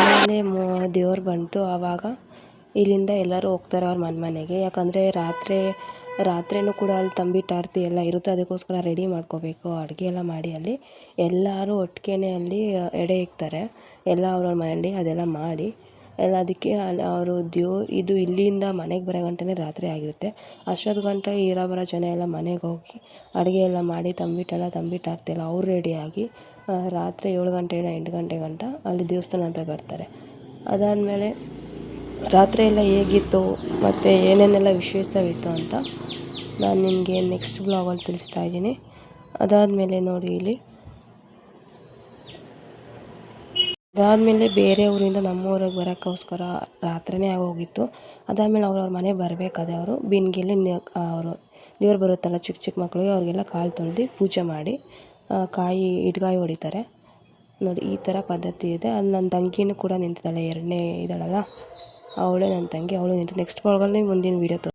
ಆಮೇಲೆ ದೇವ್ರು ಬಂತು ಆವಾಗ ಇಲ್ಲಿಂದ ಎಲ್ಲರೂ ಹೋಗ್ತಾರೆ ಅವ್ರ ಮನೆ ಮನೆಗೆ. ಯಾಕಂದರೆ ರಾತ್ರಿ, ರಾತ್ರಿನೂ ಕೂಡ ಅಲ್ಲಿ ತಂಬಿ, ಟಾರ್ತಿ ಎಲ್ಲ ಇರುತ್ತೆ. ಅದಕ್ಕೋಸ್ಕರ ರೆಡಿ ಮಾಡ್ಕೋಬೇಕು. ಅಡುಗೆ ಎಲ್ಲ ಮಾಡಿ ಅಲ್ಲಿ ಎಲ್ಲರೂ ಒಟ್ಟಿಗೆನೇ ಅಲ್ಲಿ ಎಡೆ ಇಕ್ತಾರೆ. ಎಲ್ಲ ಅವ್ರವ್ರ ಮನೆಯಲ್ಲಿ ಅದೆಲ್ಲ ಮಾಡಿ ಎಲ್ಲ ಅದಕ್ಕೆ ಅಲ್ಲಿ ಅವರು ದೇವ್ ಇದು ಇಲ್ಲಿಂದ ಮನೆಗೆ ಬರೋ ಗಂಟನೇ ರಾತ್ರಿ ಆಗಿರುತ್ತೆ. ಅಷ್ಟೊತ್ತು ಗಂಟ ಇರೋ ಬರೋ ಜನ ಎಲ್ಲ ಮನೆಗೆ ಹೋಗಿ ಅಡುಗೆ ಎಲ್ಲ ಮಾಡಿ ತಂಬಿಟ್ಟೆಲ್ಲ ತಂಬಿಟ್ಟು ಆರತಿ ಎಲ್ಲ ಅವ್ರು ರೆಡಿಯಾಗಿ ರಾತ್ರಿ ಏಳು ಗಂಟೆಯಿಂದ ಎಂಟು ಗಂಟೆ ಗಂಟ ಅಲ್ಲಿ ದೇವಸ್ಥಾನ ಹತ್ರ ಬರ್ತಾರೆ. ಅದಾದಮೇಲೆ ರಾತ್ರಿ ಎಲ್ಲ ಹೇಗಿತ್ತು, ಮತ್ತು ಏನೇನೆಲ್ಲ ವಿಶೇಷವಿತ್ತು ಅಂತ ನಾನು ನಿಮಗೆ ನೆಕ್ಸ್ಟ್ ಬ್ಲಾಗಲ್ಲಿ ತಿಳಿಸ್ತಾ ಇದ್ದೀನಿ. ಅದಾದಮೇಲೆ ನೋಡಿ ಇಲ್ಲಿ. ಅದಾದಮೇಲೆ ಬೇರೆ ಊರಿಂದ ನಮ್ಮ ಊರಿಗೆ ಬರೋಕ್ಕೋಸ್ಕರ ರಾತ್ರಿನೇ ಆಗೋಗಿತ್ತು. ಅದಾದಮೇಲೆ ಅವ್ರವ್ರ ಮನೆಗೆ ಬರಬೇಕಾದ್ರೆ ಅವರು ಬಿನ್ಗೆಲ್ಲಿ ಅವರು ದೇವ್ರು ಬರುತ್ತಲ್ಲ ಚಿಕ್ಕ ಚಿಕ್ಕ ಮಕ್ಕಳಿಗೆ ಅವ್ರಿಗೆಲ್ಲ ಕಾಲು ತೊಳ್ದು ಪೂಜೆ ಮಾಡಿ ಕಾಯಿ ಇಟ್ಗಾಯಿ ಹೊಡಿತಾರೆ. ನೋಡಿ, ಈ ಥರ ಪದ್ಧತಿ ಇದೆ. ಅಲ್ಲಿ ನನ್ನ ತಂಗಿನೂ ಕೂಡ ನಿಂತಿದ್ದಾಳೆ, ಎರಡನೇ ಇದ್ದಾಳಲ್ಲ ಅವಳೇ ನನ್ನ ತಂಗಿ, ಅವಳು ನಿಂತು ನೆಕ್ಸ್ಟ್ ಮುಂದಿನ ವೀಡಿಯೋ